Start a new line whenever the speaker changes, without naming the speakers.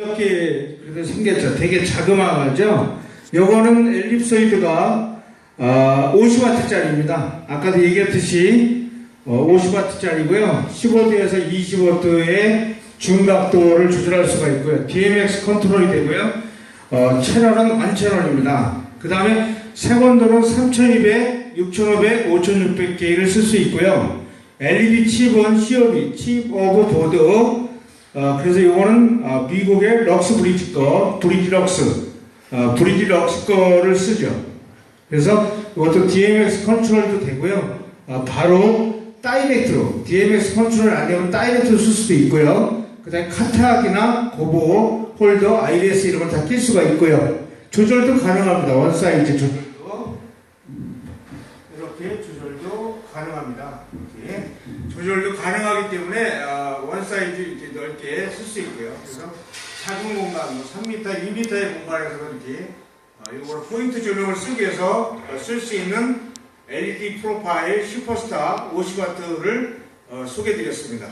이렇게 그래도 생겼죠. 되게 자그마하죠. 요거는 엘립소이드가 어, 50W짜리입니다. 아까도 얘기했듯이 어, 50W짜리고요. 15도에서 25도의 중각도를 조절할 수가 있고요. DMX 컨트롤이 되고요. 어, 채널은 만 채널입니다. 그 다음에 색온도는 3200, 6500, 5600 개를 쓸 수 있고요. LED 칩은 COB, 칩 오브 보드. 어, 그래서 이거는 어, 미국의 럭스 브리지 거, 브리지 럭스, 어, 브리지 럭스 거를 쓰죠. 그래서 이것도 DMX 컨트롤도 되고요. 어, 바로 다이렉트로 DMX 컨트롤 안 되면 다이렉트로 쓸 수도 있고요. 그 다음에 카타악이나 고보, 홀더, IS 이런 걸 다 낄 수가 있고요. 조절도 가능합니다. 원 사이즈 조절도 이렇게 조절도 가능합니다. 이렇게 조절도 가능하기 때문에 어, 원 사이즈 이렇게 쓸 수 있고요. 그래서 작은 공간, 뭐 3m, 2m의 공간에서 이렇게 어, 이거를 포인트 조명을 쓰기 위해서 쓸 수 있는 LED 프로파일 슈퍼스타 50W를 소개드렸습니다.